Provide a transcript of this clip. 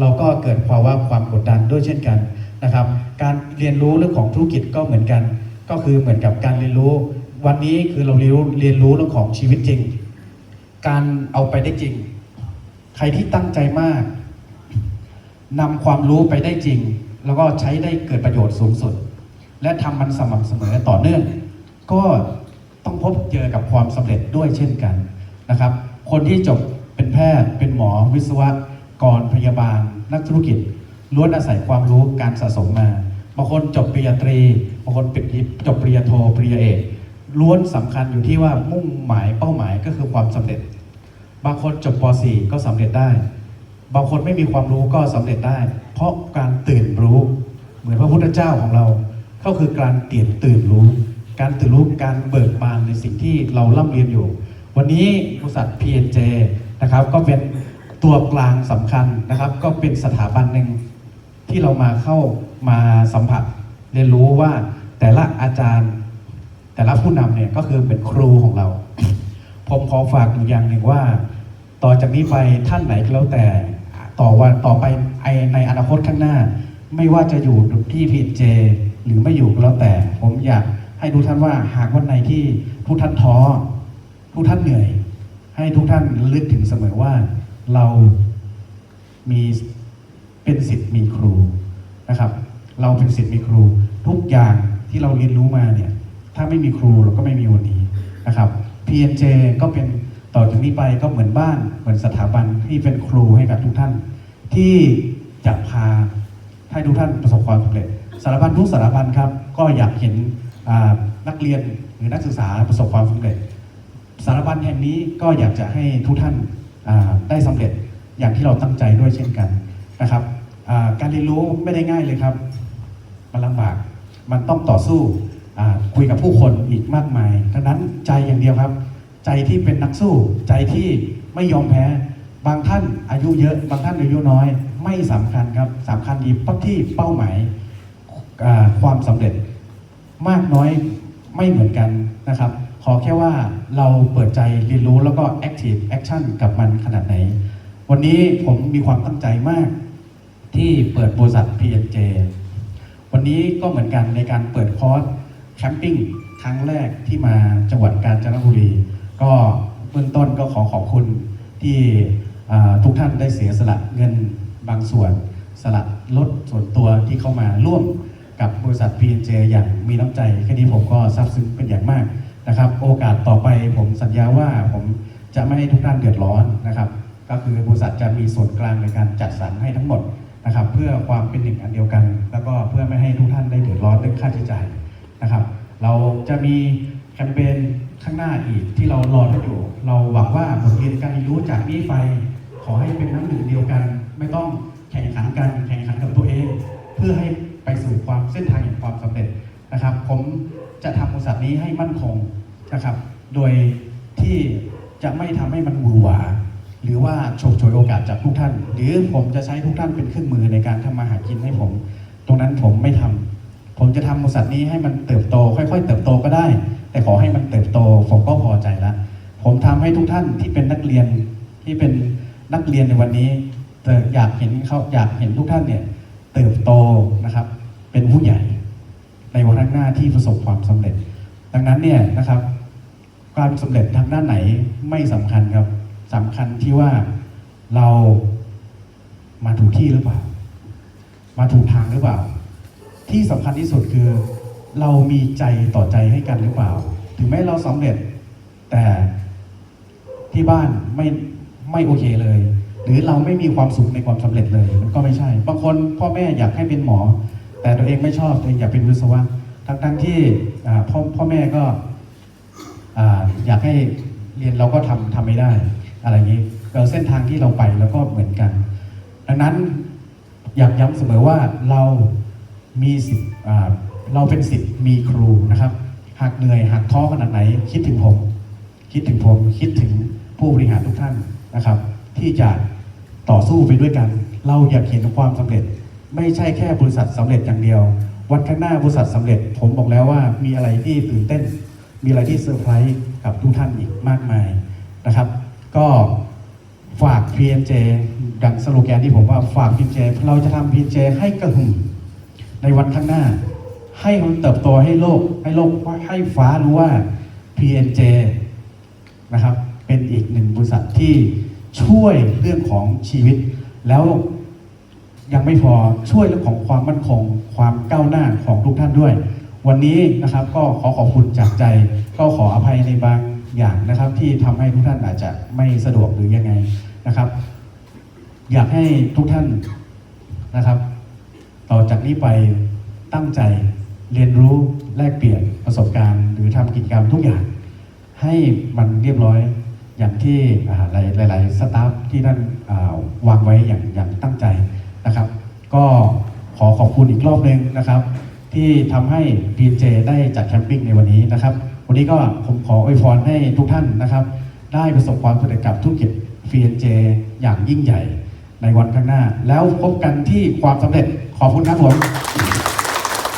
เราก็เกิดภาวะความกดดันด้วยเช่นกันนะครับ การเรียนรู้เรื่องของธุรกิจก็เหมือนกัน ก็คือเหมือนกับการเรียนรู้ วันนี้คือเราเรียนรู้เรียนรู้เรื่องของชีวิตจริง การเอาไปได้จริง ใครที่ตั้งใจมากนำความรู้ไปได้จริง แล้วก็ใช้ได้เกิดประโยชน์สูงสุด และทำมันสม่ำเสมอต่อเนื่อง ก็ต้องพบเจอกับความสำเร็จด้วยเช่นกันนะครับ คนที่จบเป็นแพทย์เป็นหมอวิศวะ กรพยาบาล นักธุรกิจล้วนอาศัยความรู้การสะสมมาบางคนจบปริญญาตรีบางคนปิดจบปริญญาโทปริญญาเอกล้วนสำคัญอยู่ที่ว่ามุ่งหมายเป้าหมายก็คือความสำเร็จ บางคนจบป .4 ก็สำเร็จได้ บางคนไม่มีความรู้ก็สำเร็จได้ เพราะการตื่นรู้ เหมือนพระพุทธเจ้าของเราก็คือการเตียนตื่นรู้ การตื่นรู้การเบิกบานในสิ่งที่เราล่ำเรียนอยู่ วันนี้บริษัท PNJ นะครับก็เป็น ตัวกลางสำคัญนะครับ ก็เป็นสถาบันหนึ่งที่เรามาเข้ามาสัมผัส เรียนรู้ว่าแต่ละอาจารย์ แต่ละผู้นำเนี่ยก็คือเป็นครูของเรา ผมขอฝากอยู่อย่างหนึ่งว่า ต่อจากนี้ไปท่านไหนก็แล้วแต่ต่อวันต่อไปไอในอนาคตข้างหน้า ไม่ว่าจะอยู่ที่พีเจหรือไม่อยู่ก็แล้วแต่ ผมอยากให้ทุกท่านว่าหากวันไหนที่ทุกท่านท้อทุกท่านเหนื่อย ให้ทุกท่านลึกถึงเสมอว่า เรามีเป็นสิทธิ์มีครูนะครับ เราเป็นสิทธิ์มีครู ทุกอย่างที่เราเรียนรู้มาเนี่ย ถ้าไม่มีครูเราก็ไม่มีวันนี้นะครับ PNJ ก็เป็นต่อจากนี้ไปก็เหมือนบ้านเหมือนสถาบันที่เป็นครูให้กับทุกท่าน ที่จะพาให้ทุกท่านประสบความสำเร็จสารบัญทุกสารบัญครับ ก็อยากเห็นนักเรียนหรือนักศึกษาประสบความสำเร็จ สารบัญแห่งนี้ก็อยากจะให้ทุกท่าน ได้สำเร็จอย่างที่เราตั้งใจด้วยเช่นกันนะครับการเรียนรู้ไม่ได้ง่ายเลยครับ มันลำบาก มันต้องต่อสู้คุยกับผู้คนอีกมากมายดังนั้นใจอย่างเดียวครับ ใจที่เป็นนักสู้ ใจที่ไม่ยอมแพ้ บางท่านอายุเยอะ บางท่านอายุน้อย ไม่สำคัญครับสำคัญที่ที่เป้าหมายความสำเร็จมากน้อยไม่เหมือนกันนะครับ ขอแค่ว่าเราเปิดใจเรียนรู้แล้วก็ active action กับมันขนาดไหน วันนี้ผมมีความตั้งใจมากที่เปิดบริษัท PNJ วันนี้ก็เหมือนกันในการเปิดคอร์สแคมปิ้งครั้งแรกที่มาจังหวัดกาญจนบุรี ก็เบื้องต้นก็ขอขอบคุณที่ทุกท่านได้เสียสละเงินบางส่วน สละรถส่วนตัวที่เข้ามาร่วมกับบริษัท PNJ อย่างมีน้ำใจ แค่นี้ผมก็ซาบซึ้งเป็นอย่างมาก นะครับ โอกาสต่อไปผมสัญญาว่าผมจะไม่ให้ทุกท่านเดือดร้อนนะครับ ก็คือบริษัทจะมีส่วนกลางในการจัดสรรให้ทั้งหมดนะครับ เพื่อความเป็นหนึ่งอันเดียวกัน แล้วก็เพื่อไม่ให้ทุกท่านได้เดือดร้อนเรื่องค่าใช้จ่ายนะครับ เราจะมีแคมเปญข้างหน้าอีกที่เรารอท่านอยู่ เราหวังว่าบทเรียนการเรียนรู้จากนี้ไปขอให้เป็นน้ำหนึ่งเดียวกันไม่ต้อง นี้ให้มั่นคงนะครับ โดยที่จะไม่ทำให้มันหวือหวา หรือว่าฉกฉวยโอกาสจากทุกท่าน หรือผมจะใช้ทุกท่านเป็นเครื่องมือในการทำมาหากินให้ผม ตรงนั้นผมไม่ทำผมจะทำบริษัทนี้ให้มันเติบโต ค่อย ๆ เติบโตก็ได้ แต่ขอให้มันเติบโตผมก็พอใจละผมทำให้ทุกท่านที่เป็นนักเรียนที่เป็นนักเรียนในวันนี้อยากเห็นเขาอยากเห็นทุกท่านเนี่ยเติบโตนะครับ เป็นผู้ใหญ่ในวันข้างหน้าที่ประสบ เนี่ยนะครับ ความสำเร็จทางด้านไหนไม่สำคัญครับสำคัญที่ว่าเรามาถูกที่หรือเปล่า มาถูกทางหรือเปล่า ที่สำคัญที่สุดคือ เรามีใจต่อใจให้กันหรือเปล่า ถึงแม้เราสำเร็จ แต่ที่บ้านไม่ไม่โอเคเลย หรือเราไม่มีความสุขในความสำเร็จเลย มันก็ไม่ใช่ บางคนพ่อแม่อยากให้เป็นหมอ แต่ตัวเองไม่ชอบตัวเองอยากเป็นวิศวะ ทั้งทั้งที่พ่อพ่อแม่ก็อยากให้เรียนเราก็ทำทำไม่ได้ อะไรอย่างนี้เราเส้นทางที่เราไปแล้วก็เหมือนกัน ดังนั้นอยากย้ำเสมอว่าเรามีสิทธิ์เราเป็นสิทธิ์มีครูนะครับ หากเหนื่อยหากท้อขนาดไหน คิดถึงผม คิดถึงผมคิดถึงผู้บริหารทุกท่านนะครับ ที่จะต่อสู้ไปด้วยกัน เราอยากเห็นความสำเร็จ ไม่ใช่แค่บริษัทสำเร็จอย่างเดียว วันข้างหน้าบริษัทสำเร็จ ผมบอกแล้วว่ามีอะไรที่ตื่นเต้น มีอะไรที่เซอร์ไพรส์กับทุกท่านอีกมากมายนะครับ ก็ฝาก PNJ ดังสโลแกนที่ผมว่าฝาก PNJ เราจะทำ PNJ ให้กระหึ่มในวันข้างหน้า ให้มันเติบโตให้โลก ให้โลกให้ฟ้ารู้ว่า PNJ นะครับ เป็นอีกหนึ่งบริษัทที่ช่วยเรื่องของชีวิตแล้ว ยังไม่พอช่วยเรื่องของความมั่นคง ความก้าวหน้าของทุกท่านด้วย วันนี้นะครับก็ขอขอบคุณจากใจ ก็ขออภัยในบางอย่างนะครับ ที่ทำให้ทุกท่านอาจจะไม่สะดวกหรือยังไงนะครับ อยากให้ทุกท่านนะครับ ต่อจากนี้ไปตั้งใจเรียนรู้แลกเปลี่ยนประสบการณ์ หรือทำกิจกรรมทุกอย่าง ให้มันเรียบร้อยอย่างที่หลาย ๆ สตาฟที่ท่านอ่าวางไว้อย่างอย่างตั้งใจ ก็ขอขอบคุณอีกรอบหนึ่งนะครับ ที่ทำให้ PJ ได้จัดแคมปิ้งในวันนี้นะครับ วันนี้ก็ผมขออวยพรให้ทุกท่านนะครับ ได้ประสบความสำเร็จกับธุรกิจ PNJ อย่างยิ่งใหญ่ในวันข้างหน้า แล้วพบกันที่ความสำเร็จขอบคุณครับผม